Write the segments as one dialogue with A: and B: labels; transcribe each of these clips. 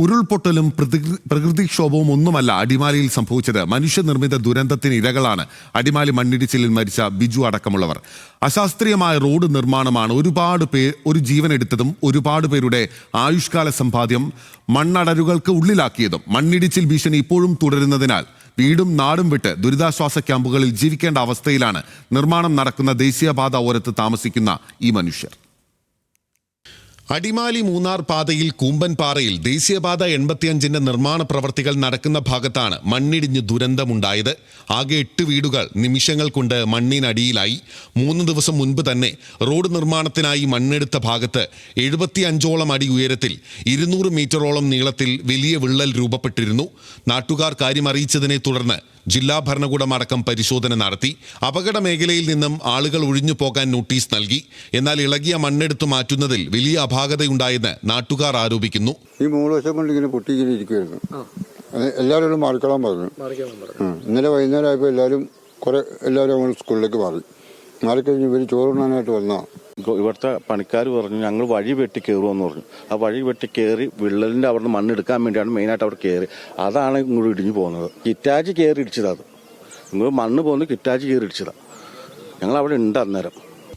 A: ഉരുൾപൊട്ടലും പ്രകൃ- പ്രകൃതിക്ഷോഭവും ഒന്നുമല്ല അടിമാലിയിൽ സംഭവിച്ചത്. മനുഷ്യനിർമ്മിത ദുരന്തത്തിന് ഇരകളാണ് അടിമാലി മണ്ണിടിച്ചിലിൽ മരിച്ച ബിജു അടക്കമുള്ളവർ. അശാസ്ത്രീയമായ റോഡ് നിർമ്മാണമാണ് ഒരുപാട് പേ ഒരു ജീവൻ എടുത്തതും ഒരുപാട് പേരുടെ ആയുഷ്കാല സമ്പാദ്യം മണ്ണടരുകൾക്ക് ഉള്ളിലാക്കിയതും. മണ്ണിടിച്ചിൽ ഭീഷണി ഇപ്പോഴും തുടരുന്നതിനാൽ വീടും നാടും വിട്ട് ദുരിതാശ്വാസ ക്യാമ്പുകളിൽ ജീവിക്കേണ്ട അവസ്ഥയിലാണ് നിർമ്മാണം നടക്കുന്ന ദേശീയപാത ഓരത്ത് താമസിക്കുന്ന ഈ മനുഷ്യർ. അടിമാലി മൂന്നാർ പാതയിൽ കൂമ്പൻപാറയിൽ ദേശീയപാത എൺപത്തിയഞ്ചിന്റെ നിർമ്മാണ പ്രവർത്തികൾ നടക്കുന്ന ഭാഗത്താണ് മണ്ണിടിഞ്ഞ് ദുരന്തമുണ്ടായത്. ആകെ എട്ട് വീടുകൾ നിമിഷങ്ങൾ കൊണ്ട് മണ്ണിനടിയിലായി. മൂന്ന് ദിവസം മുൻപ് തന്നെ റോഡ് നിർമ്മാണത്തിനായി മണ്ണെടുത്ത ഭാഗത്ത് എഴുപത്തിയഞ്ചോളം അടി ഉയരത്തിൽ ഇരുന്നൂറ് മീറ്ററോളം നീളത്തിൽ വലിയ വിള്ളൽ രൂപപ്പെട്ടിരുന്നു. നാട്ടുകാർ കാര്യമറിയിച്ചതിനെ തുടർന്ന് ജില്ലാ ഭരണകൂടം അടക്കം പരിശോധന നടത്തി. അപകട മേഖലയിൽ നിന്നും ആളുകൾ ഒഴിഞ്ഞു പോകാൻ നോട്ടീസ് നൽകി. എന്നാൽ ഇളകിയ മണ്ണെടുത്തു മാറ്റുന്നതിൽ വലിയ അപാകതയുണ്ടായെന്ന് നാട്ടുകാർ ആരോപിക്കുന്നു.
B: ഈ മൂന്ന് വർഷം കൊണ്ട് ഇങ്ങനെ എല്ലാവരോടും മാറിക്കളാൻ പറഞ്ഞു. ഇന്നലെ വൈകുന്നേരം ആയപ്പോൾ എല്ലാവരും കുറെ എല്ലാവരും സ്കൂളിലേക്ക് മാറി. മാറിക്കഴിഞ്ഞ് ഇവർ ചോറുണ്ണാനായിട്ട്
C: വന്നാൽ ഇവിടുത്തെ പണിക്കാർ പറഞ്ഞു ഞങ്ങൾ വഴി വെട്ടി കയറുമെന്ന് പറഞ്ഞു. ആ വഴി വെട്ടി കയറി വിള്ളലിന്റെ അവിടെ നിന്ന് മണ്ണെടുക്കാൻ വേണ്ടിയാണ് മെയിനായിട്ട് അവിടെ കയറി അതാണ് ഇങ്ങോട്ട് ഇടിഞ്ഞു പോകുന്നത്. കിറ്റാച്ച് കയറി ഇടിച്ചതാ അത്. ഇങ്ങോട്ട് മണ്ണ് പോകുന്നത് കിറ്റാച്ച് കയറി ഇടിച്ചതാണ് ഞങ്ങൾ അവിടെ ഉണ്ട് അന്നേരം.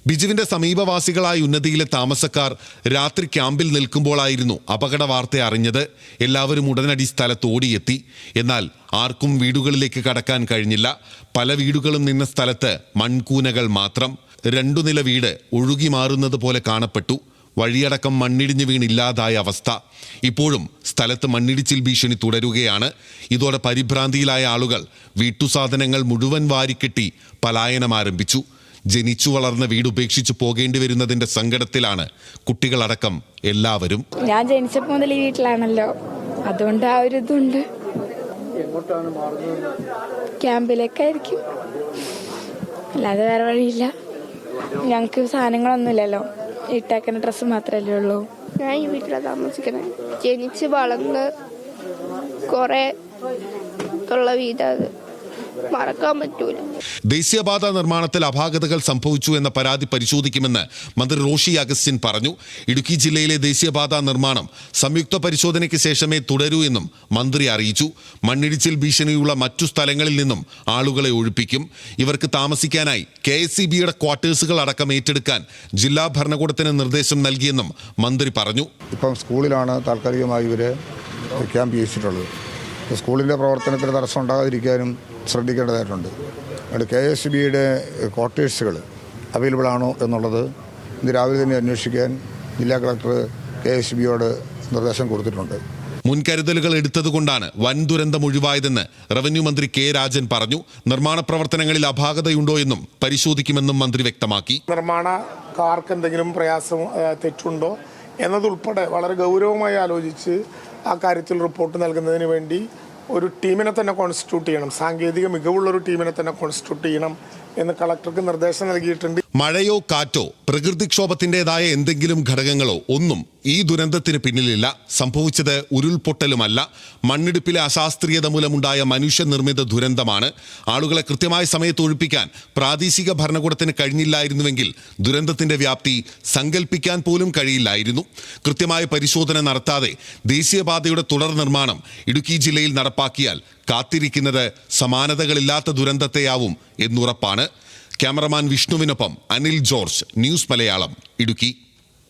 A: ബിജുവിന്റെ സമീപവാസികളായ ഉന്നതിയിലെ താമസക്കാർ രാത്രി ക്യാമ്പിൽ നിൽക്കുമ്പോഴായിരുന്നു അപകട വാർത്ത അറിഞ്ഞത്. എല്ലാവരും ഉടനടി സ്ഥലത്ത് ഓടിയെത്തി. എന്നാൽ ആർക്കും വീടുകളിലേക്ക് കടക്കാൻ കഴിഞ്ഞില്ല. പല വീടുകളും നിന്ന സ്ഥലത്ത് മൺകൂനകൾ മാത്രം. രണ്ടു നില വീട് ഒഴുകി മാറുന്നത് പോലെ കാണപ്പെട്ടു. വഴിയടക്കം മണ്ണിടിഞ്ഞു വീണില്ലാതായ അവസ്ഥ. ഇപ്പോഴും സ്ഥലത്ത് മണ്ണിടിച്ചിൽ ഭീഷണി തുടരുകയാണ്. ഇതോടെ പരിഭ്രാന്തിയിലായ ആളുകൾ വീട്ടുസാധനങ്ങൾ മുഴുവൻ വാരിക്കെട്ടി പലായനം ആരംഭിച്ചു. ജനിച്ചു വളർന്ന വീട് ഉപേക്ഷിച്ച് പോകേണ്ടി വരുന്നതിന്റെ സങ്കടത്തിലാണ് കുട്ടികളടക്കം എല്ലാവരും.
D: ഞാൻ ജനിച്ചപ്പോൾ മുതൽ ഈ വീട്ടിലാണല്ലോ. അതുകൊണ്ട് ആ ഒരു ഇതുണ്ട്. ക്യാമ്പിലേക്കായിരിക്കും. അല്ലാതെ വേറെ വഴിയില്ല. ഞങ്ങൾക്ക് സാധനങ്ങളൊന്നുമില്ലല്ലോ. ഇട്ടേക്കുന്ന ഡ്രസ്സ് മാത്രമല്ലേ ഉള്ളൂ.
E: ഞാൻ ഈ വീട്ടിലാണ് താമസിക്കുന്നത് ജനിച്ച് വളർന്ന് കുറെ ഉള്ള വീടാത് മറക്കാൻ പറ്റൂല.
A: ദേശീയപാത നിർമ്മാണത്തിൽ അപാകതകൾ സംഭവിച്ചു എന്ന പരാതി പരിശോധിക്കുമെന്ന് മന്ത്രി റോഷി അഗസ്റ്റിൻ പറഞ്ഞു. ഇടുക്കി ജില്ലയിലെ ദേശീയപാത നിർമ്മാണം സംയുക്ത പരിശോധനയ്ക്ക് ശേഷമേ തുടരൂ എന്നും മന്ത്രി അറിയിച്ചു. മണ്ണിടിച്ചിൽ ഭീഷണിയുള്ള മറ്റു സ്ഥലങ്ങളിൽ നിന്നും ആളുകളെ ഒഴിപ്പിക്കും. ഇവർക്ക് താമസിക്കാനായി കെ എസ് സി ബിയുടെ ക്വാർട്ടേഴ്സുകൾ അടക്കം ഏറ്റെടുക്കാൻ ജില്ലാ ഭരണകൂടത്തിന് നിർദ്ദേശം നൽകിയെന്നും മന്ത്രി പറഞ്ഞു.
F: ഇപ്പം സ്കൂളിലാണ് താൽക്കാലികമായി ഇവരെ ക്യാമ്പ് ചെയ്യിച്ചിട്ടുള്ളത്. സ്കൂളിന്റെ പ്രവർത്തനത്തിന് തടസ്സം ഉണ്ടാകാതിരിക്കാനും ശ്രദ്ധിക്കേണ്ടതായിട്ടുണ്ട്. അതുകൊണ്ട് കെ എസ് ബിയുടെ ക്വാർട്ടേഴ്സുകൾ അവൈലബിൾ ആണോ എന്നുള്ളത് ഇന്ന് രാവിലെ തന്നെ അന്വേഷിക്കാൻ ജില്ലാ കളക്ടർ കെ എസ് ബിയോട് നിർദ്ദേശം കൊടുത്തിട്ടുണ്ട്.
A: മുൻകരുതലുകൾ എടുത്തതുകൊണ്ടാണ് വൻ ദുരന്തം ഒഴിവായതെന്ന് റവന്യൂ മന്ത്രി കെ രാജൻ പറഞ്ഞു. നിർമ്മാണ പ്രവർത്തനങ്ങളിൽ അപാകതയുണ്ടോ എന്നും പരിശോധിക്കുമെന്നും മന്ത്രി വ്യക്തമാക്കി.
G: നിർമ്മാണക്കാർക്ക് എന്തെങ്കിലും പ്രയാസം തെറ്റുണ്ടോ എന്നതുൾപ്പെടെ വളരെ ഗൗരവമായി ആലോചിച്ച് ആ കാര്യത്തിൽ റിപ്പോർട്ട് നൽകുന്നതിന് വേണ്ടി ഒരു ടീമിനെ തന്നെ കോൺസ്റ്റിറ്റ്യൂട്ട് ചെയ്യണം. സാങ്കേതിക മികവുള്ള ഒരു ടീമിനെ തന്നെ കോൺസ്റ്റിറ്റ്യൂട്ട് ചെയ്യണം. എന്ന് കളക്ടർക്ക് നിർദ്ദേശം നൽകിയിട്ടുണ്ട്.
A: മഴയോ കാറ്റോ പ്രകൃതിക്ഷോഭത്തിന്റെതായ എന്തെങ്കിലും ഘടകങ്ങളോ ഒന്നും ഈ ദുരന്തത്തിന് പിന്നിലില്ല. സംഭവിച്ചത് ഉരുൾപൊട്ടലുമല്ല. മണ്ണിടിപ്പിലെ അശാസ്ത്രീയത മൂലമുണ്ടായ മനുഷ്യനിർമ്മിത ദുരന്തമാണ്. ആളുകളെ കൃത്യമായ സമയത്ത് ഒഴിപ്പിക്കാൻ പ്രാദേശിക ഭരണകൂടത്തിന് കഴിഞ്ഞില്ലായിരുന്നുവെങ്കിൽ ദുരന്തത്തിന്റെ വ്യാപ്തി സങ്കല്പിക്കാൻ പോലും കഴിയില്ലായിരുന്നു. കൃത്യമായ പരിശോധന നടത്താതെ ദേശീയപാതയുടെ തുടർ നിർമ്മാണം ഇടുക്കി ജില്ലയിൽ നടപ്പാക്കിയാൽ കാത്തിരിക്കുന്നത് സമാനതകളില്ലാത്ത ദുരന്തത്തെയാവും എന്നുറപ്പാണ്. ക്യാമറമാൻ വിഷ്ണുവിനൊപ്പം അനിൽ ജോർജ് ന്യൂസ് മലയാളം ഇടുക്കി.